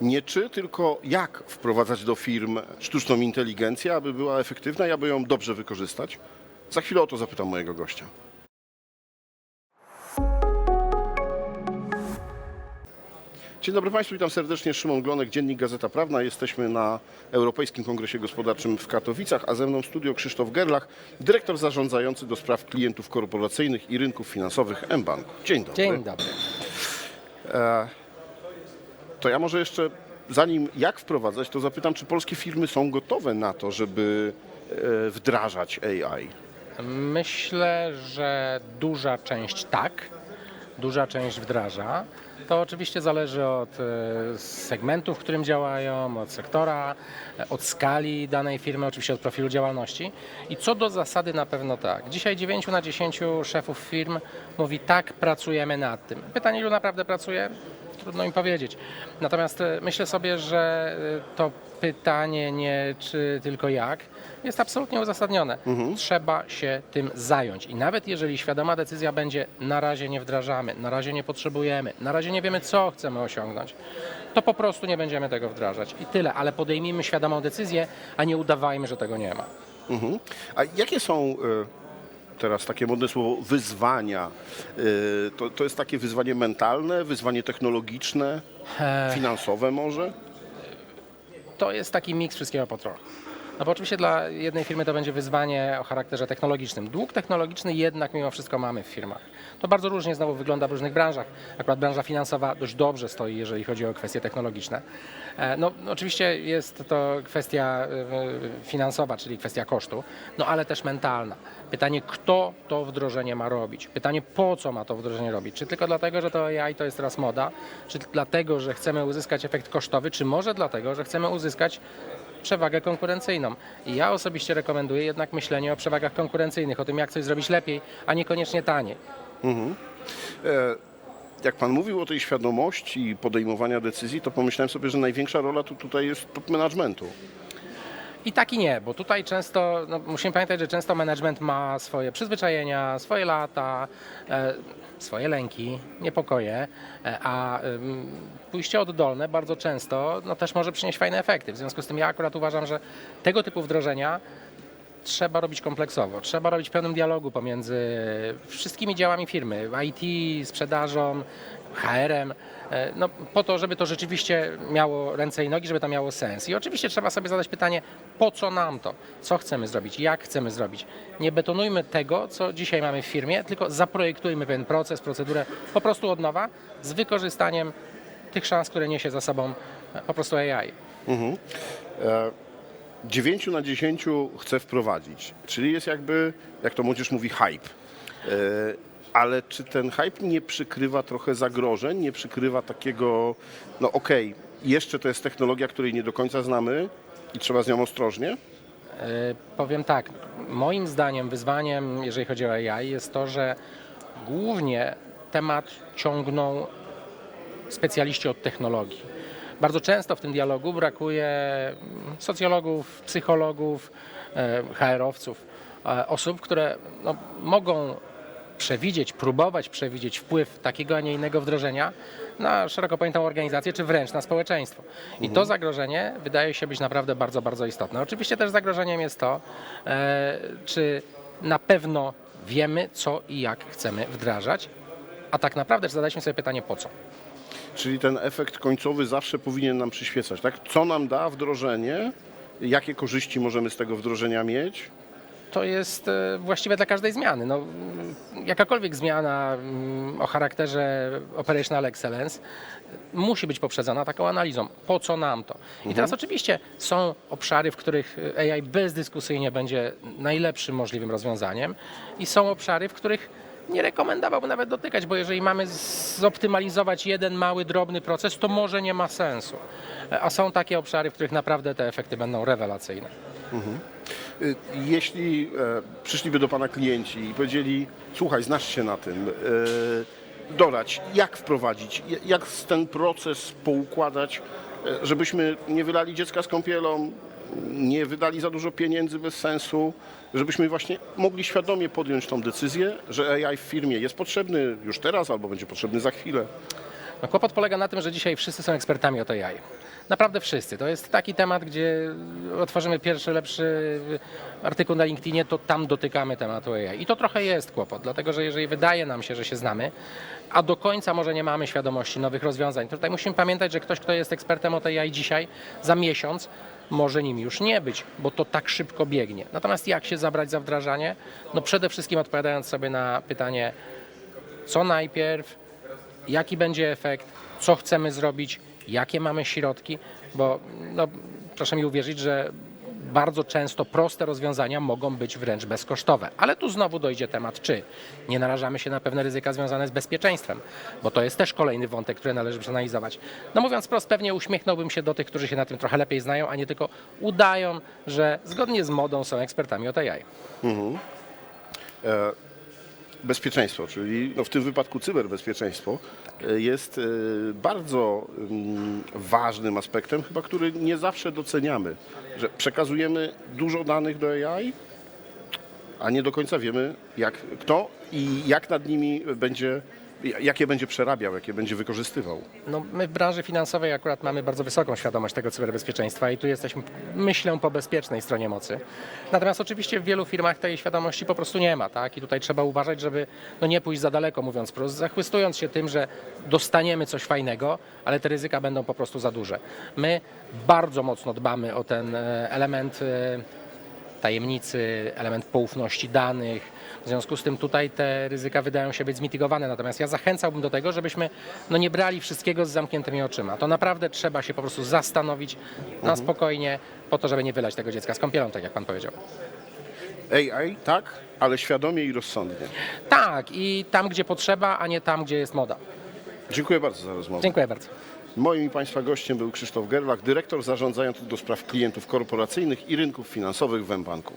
Nie czy, tylko jak wprowadzać do firm sztuczną inteligencję, aby była efektywna i aby ją dobrze wykorzystać? Za chwilę o to zapytam mojego gościa. Dzień dobry Państwu, witam serdecznie. Szymon Glonek, Dziennik Gazeta Prawna. Jesteśmy na Europejskim Kongresie Gospodarczym w Katowicach, a ze mną w studio Krzysztof Gerlach, dyrektor zarządzający do spraw klientów korporacyjnych i rynków finansowych mBanku. Dzień dobry. Dzień dobry. To ja może jeszcze, zanim jak wprowadzać, to zapytam, czy polskie firmy są gotowe na to, żeby e, wdrażać AI? Myślę, że duża część tak, duża część wdraża. To oczywiście zależy od e, segmentu, w którym działają, od sektora, e, od skali danej firmy, oczywiście od profilu działalności. I co do zasady na pewno tak. Dzisiaj 9 na 10 szefów firm mówi tak, pracujemy nad tym. Pytanie, ilu naprawdę pracuje? Trudno mi powiedzieć. Natomiast e, myślę sobie, że e, to pytanie nie czy tylko jak jest absolutnie uzasadnione. Trzeba się tym zająć. I nawet jeżeli świadoma decyzja będzie na razie nie wdrażamy, na razie nie potrzebujemy, na razie nie wiemy co chcemy osiągnąć, to po prostu nie będziemy tego wdrażać. I tyle, ale podejmijmy świadomą decyzję, a nie udawajmy, że tego nie ma. Mhm. A jakie są e, teraz takie modne słowo wyzwania? E, To, to jest takie wyzwanie mentalne, wyzwanie technologiczne, finansowe może? to jest taki miks wszystkiego po trochu. No bo oczywiście dla jednej firmy to będzie wyzwanie o charakterze technologicznym. Dług technologiczny jednak mimo wszystko mamy w firmach. To bardzo różnie znowu wygląda w różnych branżach. Akurat branża finansowa dość dobrze stoi, jeżeli chodzi o kwestie technologiczne. E, No oczywiście jest to kwestia e, finansowa, czyli kwestia kosztu, no ale też mentalna. Pytanie, kto to wdrożenie ma robić? Pytanie, po co ma to wdrożenie robić? Czy tylko dlatego, że to AI to jest teraz moda? Czy dlatego, że chcemy uzyskać efekt kosztowy? Czy może dlatego, że chcemy uzyskać przewagę konkurencyjną. I ja osobiście rekomenduję jednak myślenie o przewagach konkurencyjnych, o tym, jak coś zrobić lepiej, a niekoniecznie taniej. E, Jak pan mówił o tej świadomości podejmowania decyzji, to pomyślałem sobie, że największa rola tu, tutaj jest top managementu. I tak i nie, bo tutaj często, no, musimy pamiętać, że często management ma swoje przyzwyczajenia, swoje lata, e, swoje lęki, niepokoje, e, a ym, pójście oddolne bardzo często no, też może przynieść fajne efekty. W związku z tym ja akurat uważam, że tego typu wdrożenia trzeba robić kompleksowo. Trzeba robić w pełnym dialogu pomiędzy wszystkimi działami firmy, IT, sprzedażą, HR-em, e, no, po to, żeby to rzeczywiście miało ręce i nogi, żeby to miało sens. I oczywiście trzeba sobie zadać pytanie, po co nam to? Co chcemy zrobić? Jak chcemy zrobić? Nie betonujmy tego, co dzisiaj mamy w firmie, tylko zaprojektujmy pewien proces, procedurę po prostu od nowa z wykorzystaniem tych szans, które niesie za sobą e, po prostu AI. 9 na 10 chce wprowadzić, czyli jest jakby, jak to młodzież mówi, hype. E, Ale czy ten hype nie przykrywa trochę zagrożeń, nie przykrywa takiego, no okej, jeszcze to jest technologia, której nie do końca znamy i trzeba z nią ostrożnie? E, Powiem tak, moim zdaniem wyzwaniem, jeżeli chodzi o AI, jest to, że głównie temat ciągną specjaliści od technologii. Bardzo często w tym dialogu brakuje mm, socjologów, psychologów, e, HR-owców, e, osób, które no, mogą przewidzieć, próbować przewidzieć wpływ takiego, a nie innego wdrożenia na szeroko pojętą organizację, czy wręcz na społeczeństwo. I to zagrożenie wydaje się być naprawdę bardzo, bardzo istotne. Oczywiście też zagrożeniem jest to, e, czy na pewno wiemy, co i jak chcemy wdrażać, a tak naprawdę zadaliśmy sobie pytanie, po co. Czyli ten efekt końcowy zawsze powinien nam przyświecać, tak? Co nam da wdrożenie? Jakie korzyści możemy z tego wdrożenia mieć? to jest e, właściwe dla każdej zmiany. No, jakakolwiek zmiana mm, o charakterze operational excellence musi być poprzedzona taką analizą. Po co nam to? I teraz oczywiście są obszary, w których AI bezdyskusyjnie będzie najlepszym możliwym rozwiązaniem i są obszary, w których nie rekomendowałbym nawet dotykać, bo jeżeli mamy zoptymalizować jeden mały, drobny proces, to może nie ma sensu. A są takie obszary, w których naprawdę te efekty będą rewelacyjne. Y, Jeśli e, przyszliby do Pana klienci i powiedzieli, słuchaj, znasz się na tym, e, dorać, jak wprowadzić, jak ten proces poukładać, e, żebyśmy nie wylali dziecka z kąpielą, nie wydali za dużo pieniędzy bez sensu, żebyśmy właśnie mogli świadomie podjąć tą decyzję, że AI w firmie jest potrzebny już teraz albo będzie potrzebny za chwilę. No, kłopot polega na tym, że dzisiaj wszyscy są ekspertami od AI. Naprawdę wszyscy. To jest taki temat, gdzie otworzymy pierwszy, lepszy artykuł na LinkedInie, to tam dotykamy tematu AI. I to trochę jest kłopot, dlatego że jeżeli wydaje nam się, że się znamy, a do końca może nie mamy świadomości nowych rozwiązań, to tutaj musimy pamiętać, że ktoś, kto jest ekspertem od AI dzisiaj, za miesiąc może nim już nie być, bo to tak szybko biegnie. Natomiast jak się zabrać za wdrażanie? No przede wszystkim odpowiadając sobie na pytanie, co najpierw, jaki będzie efekt, co chcemy zrobić, jakie mamy środki, bo no, proszę mi uwierzyć, że bardzo często proste rozwiązania mogą być wręcz bezkosztowe. Ale tu znowu dojdzie temat, czy nie narażamy się na pewne ryzyka związane z bezpieczeństwem, bo to jest też kolejny wątek, który należy przeanalizować. No mówiąc wprost, pewnie uśmiechnąłbym się do tych, którzy się na tym trochę lepiej znają, a nie tylko udają, że zgodnie z modą są ekspertami od AI. Bezpieczeństwo, czyli no w tym wypadku cyberbezpieczeństwo, e, jest e, bardzo mm, ważnym aspektem, chyba który nie zawsze doceniamy, że przekazujemy dużo danych do AI, a nie do końca wiemy, jak, kto i jak nad nimi będzie, jakie będzie przerabiał, jakie będzie wykorzystywał. No, my w branży finansowej akurat mamy bardzo wysoką świadomość tego cyberbezpieczeństwa i tu jesteśmy, myślę, po bezpiecznej stronie mocy. Natomiast oczywiście w wielu firmach tej świadomości po prostu nie ma, tak? I tutaj trzeba uważać, żeby no, nie pójść za daleko, mówiąc wprost, zachwystując się tym, że dostaniemy coś fajnego, ale te ryzyka będą po prostu za duże. My bardzo mocno dbamy o ten e, element e, tajemnicy, element poufności danych. W związku z tym tutaj te ryzyka wydają się być zmitygowane. Natomiast ja zachęcałbym do tego, żebyśmy no nie brali wszystkiego z zamkniętymi oczyma. To naprawdę trzeba się po prostu zastanowić na spokojnie, po to, żeby nie wylać tego dziecka z kąpielą, tak jak pan powiedział. AI tak, ale świadomie i rozsądnie. Tak, i tam, gdzie potrzeba, a nie tam, gdzie jest moda. Dziękuję bardzo za rozmowę. Dziękuję bardzo. Moim Państwa gościem był Krzysztof Gerlach, dyrektor zarządzający do spraw klientów korporacyjnych i rynków finansowych w mBanku.